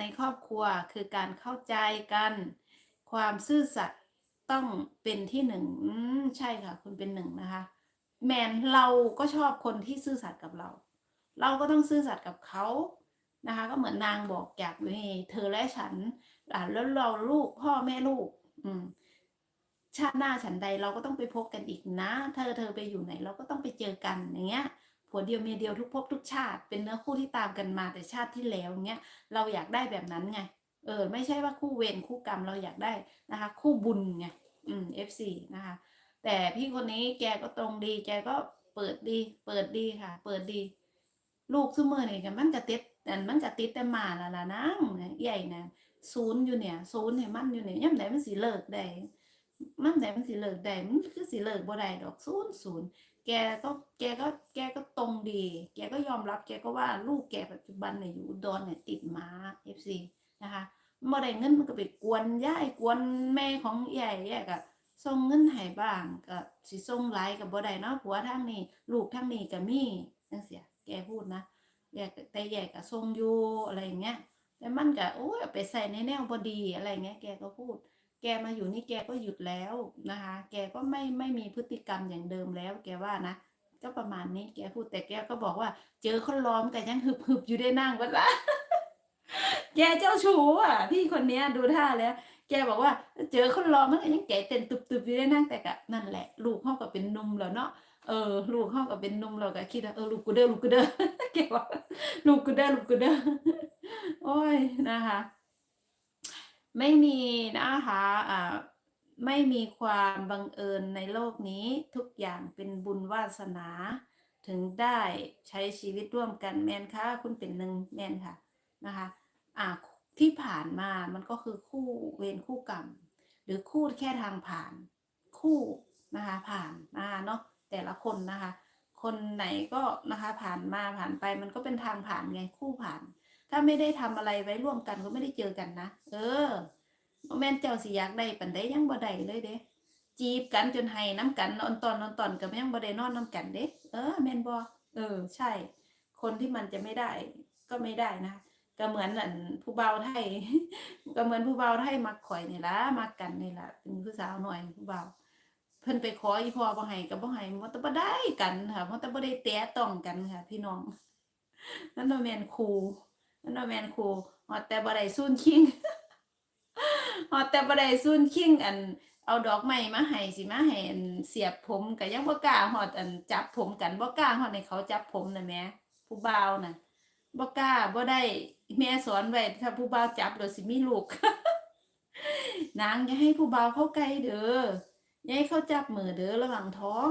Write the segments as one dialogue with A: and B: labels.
A: ในครอบครัวคือการเข้าใจกัน ความซื่อสัตย์ต้องเป็นที่หนึ่งใช่ค่ะ คุณเป็นหนึ่งนะคะ แมนเราก็ชอบคนที่ซื่อสัตย์กับเรา เราก็ต้องซื่อสัตย์กับเขานะคะ ก็เหมือนนางบอกอยากนี่เธอและฉันแล้วเราลูกพ่อแม่ลูก อืมชาติหน้าฉันใดเราก็ต้องไปพบกันอีกนะ เธอเธอไปอยู่ไหนเราก็ต้องไปเจอกันอย่างเงี้ย ผัวเดียวเมียเดียวทุกภพทุกชาติ เป็นเนื้อคู่ที่ตามกันมาแต่ชาติที่แล้วเงี้ยเราอยากได้แบบนั้นไงเออไม่ใช่ว่าคู่เวรคู่กรรมเราอยากได้นะคะ คู่บุญไงอืม FC นะคะ แต่พี่คนนี้แกก็ตรงดี แกก็เปิดดี เปิดดีค่ะ เปิดดี ลูกซุมือนี่กันมันกระติดอันมันกระติดแต่หมาละล่ะนางใหญ่นะศูนย์อยู่เนี่ยศูนย์ให้มันอยู่เนี่ยย่ำไหนมันสิเลิกได้มันไหนมันสิเลิกได้มันคือสิเลิกบ่ได้ดอกศูนย์ศูนย์ แกก็แกก็แกก็ตรงดี แกก็ยอมรับแกก็ว่าลูกแกปัจจุบันเนี่ยอยู่ดอุดรเนี่ยติดหมา FC นะคะบ่ได้เงินมันก็ไปกวนย่ายกวนแม่ของใหญ่แยกอะส่งเงินให้บ้างก็สิส่งหลายก็บ่ได้เนาะผัวทางนี้ ลูกทางนี้ก็มีจังเสียแกพูดนะแยกแต่แยกกับทรงอยู่อะไรอย่างเงี้ยแต่มันก็โอ้ยไปใส่ในแนวพอดีอะไรเงี้ยแกก็พูด แกมาอยู่นี่แกก็หยุดแล้วนะคะ แกก็ไม่ไม่มีพฤติกรรมอย่างเดิมแล้ว แกว่านะก็ประมาณนี้แกพูดแต่แกก็บอกว่า เจอคนล้อมกันยังหึบหึบอยู่ได้นั่งวะละแกเจ้าชู้อะ พี่คนเนี้ยดูท่าแล้ว แกบอกว่า เจอคนล้อมมันก็ยังแกเต้นตุบๆอยู่ได้นั่งแต่กะนั่นแหละ ลูกเขาก็เป็นนุ่มแล้วเนาะเออลูกเขาก็เป็นนุ่มเราก็คิดว่าเออลูกกูเด้อลูกกูเด้อแกบอกลูกกูเด้อลูกกูเด้อโอ้ยนะคะ ไม่มีนะคะอ่าไม่มีความบังเอิญในโลกนี้ทุกอย่างเป็นบุญวาสนา ถึงได้ใช้ชีวิตร่วมกันแมนค่ะคุณเป็นหนึ่งแมนค่ะนะคะอ่าที่ผ่านมามันก็คือคู่เวรคู่กรรม หรือคู่แค่ทางผ่านคู่นะคะผ่านมาเนาะแต่ละคนนะคะ คนไหนก็นะคะผ่านมาผ่านไปมันก็เป็นทางผ่านไงคู่ผ่าน ถ้าไม่ได้ทำอะไรไว้ร่วมกันก็ไม่ได้เจอกันนะเออแม่นเจ้าสิอยากได้ปันได้ยังบ่ได้เลยเด้จีบกันจนให้น้ำกันนอนตอนนอนตอนก็ยังบ่ได้นอนน้ำกันเด้เออแม่นบ่เออ ใช่ คนที่มันจะไม่ได้ ก็ไม่ได้นะก็เหมือนอันผู้เบาไทยก็เหมือนผู้เบาไทยมักข่อยนี่ล่ะมักกันนี่ล่ะเป็นผู้สาวหน่อยผู้เบาเพิ่นไปขออีพ่อบ่ให้ก็บ่ให้มันต่บ่ได้กันค่ะมันต่บ่ได้แตะต้องกันค่ะ พี่น้องนั่นบ่แมนครู นั่นบ่แมนครูฮอดแต่บ่ได้ซูนคิงฮอดแต่บ่ได้ซูนคิงอันเอาดอกไม้มาให้สิมาให้อันเสียบผมก็ยังบ่กล้าฮอดอันจับผมกันบ่กล้าฮอดให้เขาจับผมน่ะแหมผู้บ่าวน่ะบ่กล้าบ่ได้แม่สอนไว้ถ้าผู้บ่าวจับแล้วสิมีลูกนางอย่าให้ผู้บ่าวเข้าใกล้เด้ออย่าให้เขาจับมือเด้อระหว่างท้อง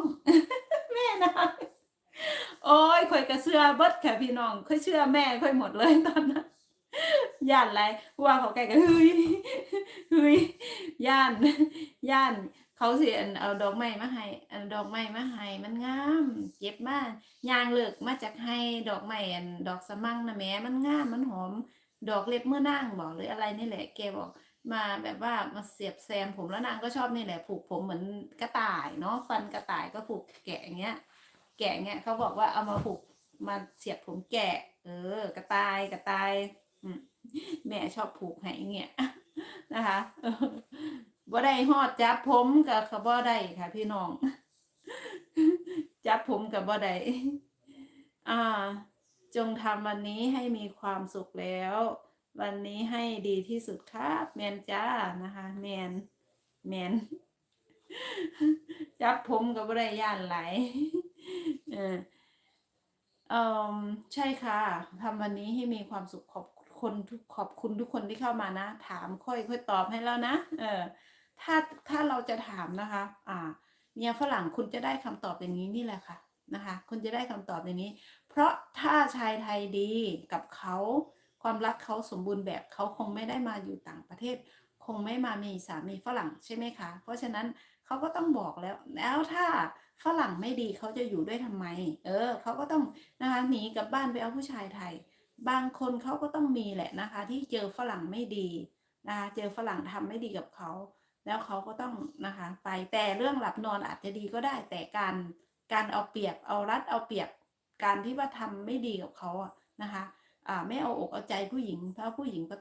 A: แม่นะโอ้ ยข่อยก็เชื่อเบิดค่ะพี่น้องข่อยเชื่อแม่ข่อยหมดเลยตอนนั้นย่านไรว่าเขาใกล้กันเฮ้ยเฮ้ยย่านย่าน เขาสิอันเอาดอกไม้มาให้อันดอกไม้มาให้มันงามเก็บมายางเลิกมาจากให้ดอกไม้อันดอกสะมั่งนะแม่มันงามมันหอม ดอกเล็บเมื่อนางบอกหรืออะไรนี่แหละแกบอกมาแบบว่ามาเสียบแซมผมแล้วนางก็ชอบนี่แหละ ผูกผมเหมือนกระต่ายเนาะฟันกระต่ายก็ผูกแกะอย่างเงี้ย แกะเงี้ยเขาบอกว่าเอามาผูกมาเสียบผมแกะ เออ กระต่ายกระต่ายแม่ชอบผูกให้เงี้ยนะคะเออบ่ได้ฮอดจับผมกับเขาบ่ได้ค่ะ พี่น้อง จับผมกับบ่ได้อ่า จงทำวันนี้ให้มีความสุขแล้ว วันนี้ให้ดีที่สุดครับแมนจ้านะคะแมนแมนจับผมกับบ่ได้ย่านไหล เออเออใช่ค่ะทำวันนี้ให้มีความสุขขอบคนทุกขอบคุณทุกคนที่เข้ามานะ ถามค่อยค่อยตอบให้แล้วนะเออถ้าถ้าเราจะถามนะคะ อ่าเมียฝรั่งคุณจะได้คำตอบอย่างนี้นี่แหละค่ะนะคะ คุณจะได้คำตอบอย่างนี้ เพราะถ้าชายไทยดีกับเขาความรักเขาสมบูรณ์แบบเขาคงไม่ได้มาอยู่ต่างประเทศ คงไม่มามีสามีฝรั่งใช่ไหมคะ เพราะฉะนั้น เขาก็ต้องบอกแล้ว แล้วถ้าฝรั่งไม่ดีเขาจะอยู่ด้วยทำไม เออเขาก็ต้องนะคะหนีกลับบ้านไปเอาผู้ชายไทย บางคนเขาก็ต้องมีแหละนะคะ ที่เจอฝรั่งไม่ดีนะคะเจอฝรั่งทำไม่ดีกับเขา แล้วเขาก็ต้องนะคะไปแต่เรื่องหลับนอนอาจจะดีก็ได้ แต่การการเอาเปรียบเอารัดเอาเปรียบการที่ว่าทำไม่ดีกับเขาอะนะคะอ่าไม่เอาอกเอาใจผู้หญิงเพราะผู้หญิงก็